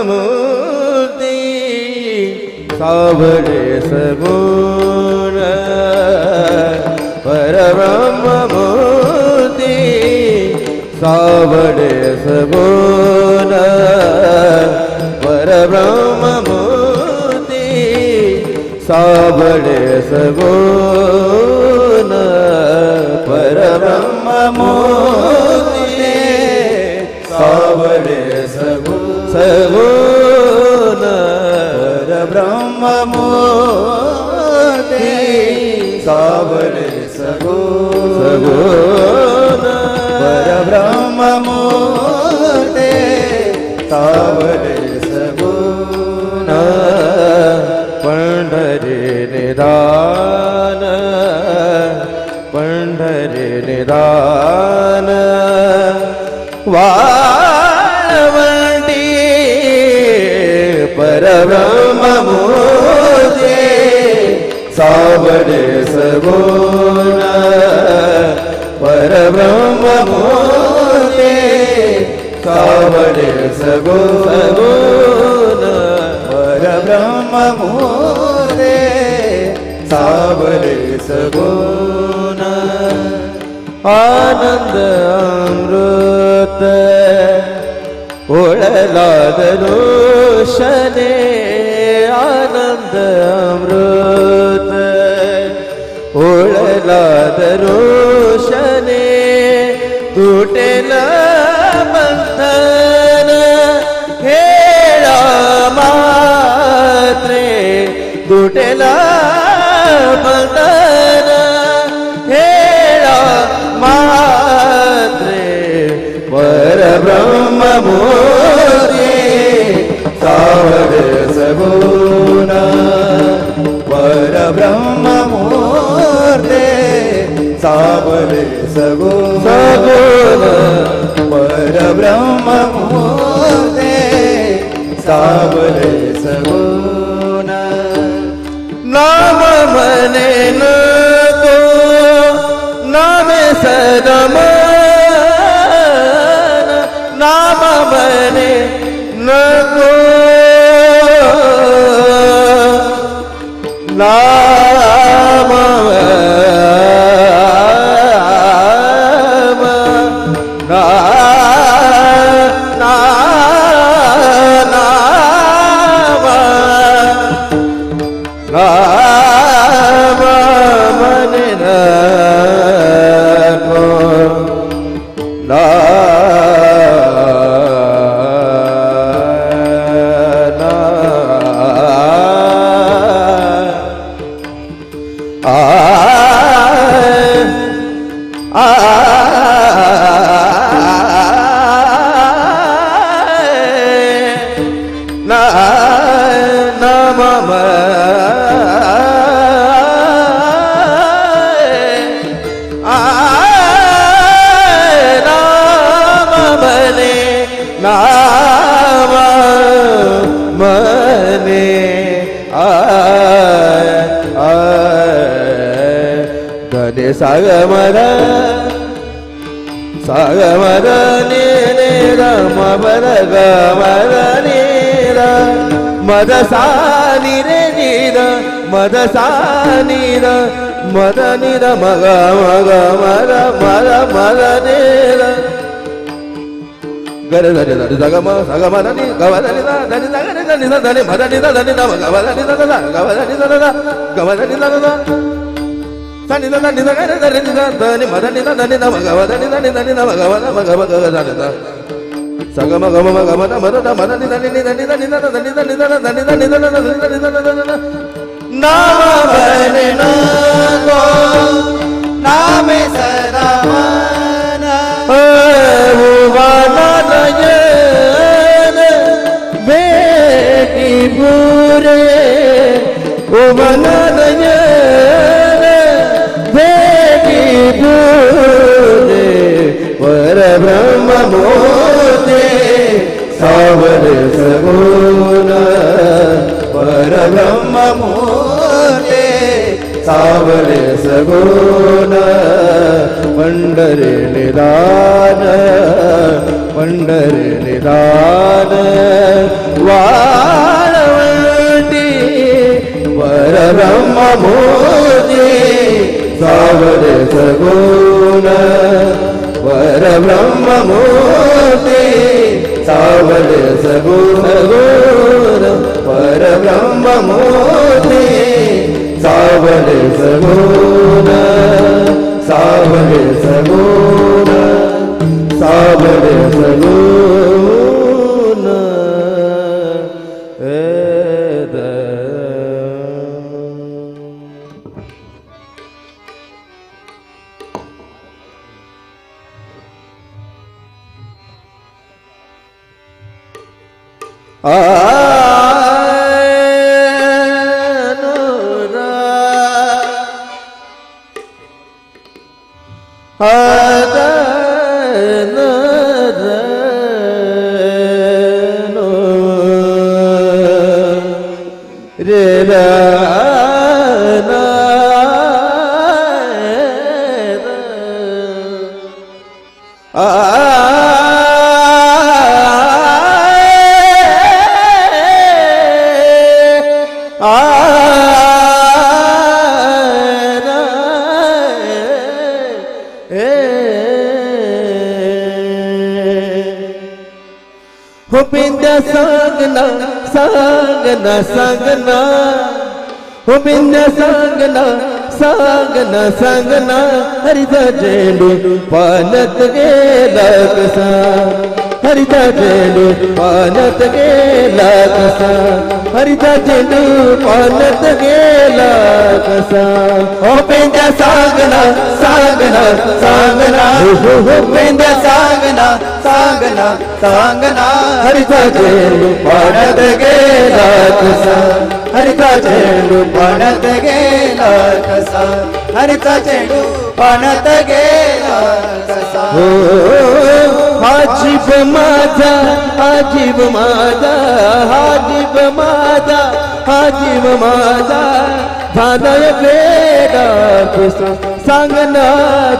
परब्रह्ममूर्ती सावळे सगुण परब्रह्ममूर्ती सावळे सगुण परब्रह्ममूर्ती सावळे सगुण परब्रह्ममूर्ती सावळे सगुण सगुण परब्रह्ममूर्ती सावळे सगुण सगुण परब्रह्ममूर्ती सावळे सगुण पंढरी निदान वाळवंटी परब्रह्ममूर्ती सावडे सगुण. परब्रह्ममूर्ती सावडे सगुण. परब्रह्ममूर्ती सावडे सगुण. आनंद अमृत ओळला दरोशने आनंद अमृत ओळला दरोशने तुटेल बंधन खेळा मात्रे तुटेला सावड सगुण. नाम मने नको नामे सदम. नाम मने न नाम ராம ராமனே நாம மனே தனே சகமர சகமர நீ ரம பர கமர நீ మద సాని రే మద సానిద నిద మగ మగ మద మద మద నీద గరి దని దని సగమ సగమ దని గవ దని దని సగని దని దని మద నిద దని నవ గవ దని ద ద గవ దని ద ద గవ దని ద ద దని దని సగని దని దని మద నిద దని నమ గవ దని దని దని నమ గవ నమ గవ గవ దని சகம கம கம மரத மரதி தனி தனி தனி தனி தனி தனி தன தனி தனி தன தனி தனி தன தன நாமவனே நாகோ நாமே சரமன உவனதயன வேதி பூரே உவனதயன வேதி பூரே సగుణ పరబ్రహ్మమూర్తే సావల సగుణ మండరి నిదాన మండరి నిదాన వాడవంటి పరబ్రహ్మమూర్తి సావల సగుణ పరబ్రహ్మమూర్తి सावल सगुण गोर मोदी सावरे सगुण गुण परब्रह्म मोदी सावरे सगुण सावल सगुण सावल सगुण ആ रे ਗੋਬਿੰਦ ਸੰਗਨਾ ਸੰਗਨਾ ਸੰਗਨਾ। ਗੋਬਿੰਦ ਸੰਗਨਾ ਸੰਗਨਾ ਸੰਗਨਾ। ਹਰਿ ਦਾ ਜੇਂਡੂ ਪਾਲਤ ਗੇ ਲਗਸਾ हरिता चेंडू पाण्यात गेला कसा? हरिता चेंडू पाण्यात गेला कसा? हो पेंद्या सांगना सांगना सांगना. हो हो पेंद्या सांगना सांगना सांगना. हरिता चेंडू पाण्यात गेला कसा? हरिता चेंडू पाण्यात गेला कसा? हरिता चेंडू पाण्यात गेला कसा? हो. हो, हो. हाजीब माझा हाजीब माझा हाजीब माझा हाजीब माझा झालंय वेडा कृष्ण सांगना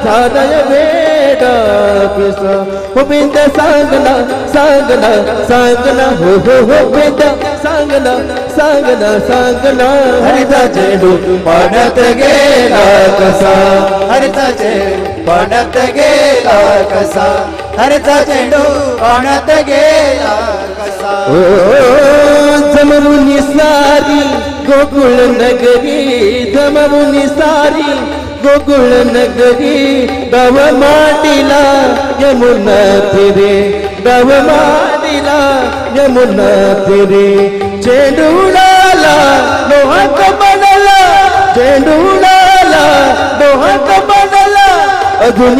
झालंय वेडा कृष्ण। हो बिंद सांगना सांगना सांगना हो हो हो बिंद सांगना सांगना सांगना हरिता चेडू पाण्यात गेला कसा? हरिता चेडू पाण्यात गेला कसा? हरचा चेंडू पाण्यात गेला कसा? जममुनी सारी गोकुळ नगरी जममुनी सारी गोकुळ नगरी दव माटीला यमुना तिरे दव माटीला यमुना फिरे. चेंडूडाला लोहात बनला चेंडूडाला लोहात बनला. अजून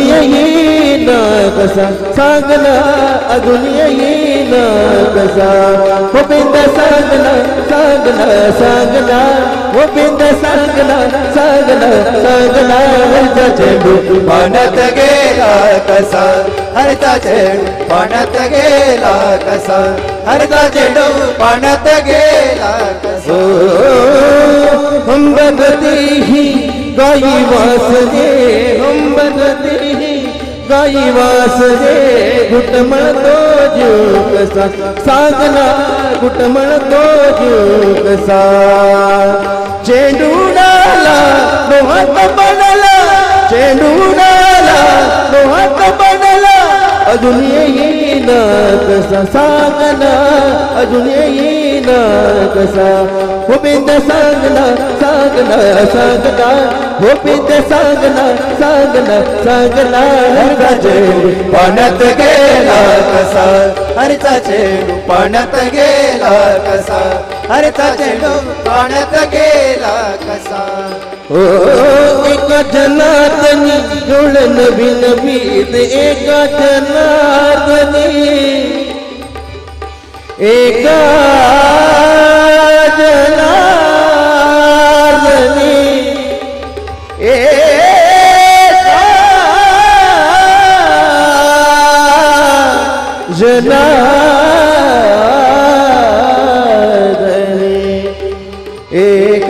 येईन कसा? सांगना अजून येईन कसा? गोविंद सांगला सांगला सांगला गोविंद सांगला सांगला सांगला हरिचा चेंडू पाण्यात गेला कसा? हरता चेंडू पाण्यात गेला कसा? हरता चेंडू पाण्यात गेला कसा? हम ही गाई वासने हम गाई वास रे घुटमळ तो जीव कसा. साधना घुटमळ तो जीव कसा. चेंडूडाला पडला बनला. चेंडूडाला लोहात बनला. अजून येईन कसा? सांगला अजून येईन कसा? गोविंद सांगला सांगना सांगना गोविंद सांगला सांगना सांगला हरिता पाण्यात गेला कसा? हरिता चेंडू पाण्यात गेला कसा? हरिता चेंडू पाण्यात गेला कसा? एका जनार्दनी डोळ नवीन भीत एका जनार्दनी एका जनार्दनी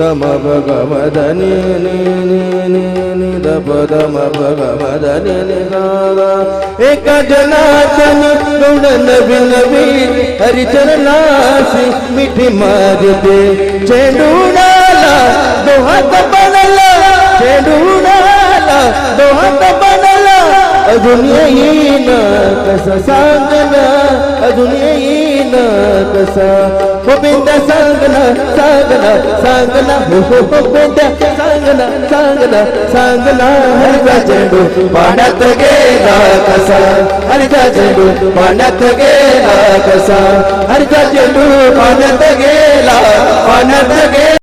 मरे गम रे सारे निसद नि दप दम भग मदनि नि नि नि नि दप दम भग मदनि नि सादा एक जनातन गौड नवी नवी हरिचरणासी कसा सांगना अजून येईन कसा? हो सांगना सांगना सांगना. हो हो हो बिंद्या सांगना सांगना सांगना. हरचा चेंडू पाण्यात गेला कसा? हरिचा चेंडू पाण्यात गेला कसा? हरिचा चेंडू पाण्यात गेला पाण्यात गेला.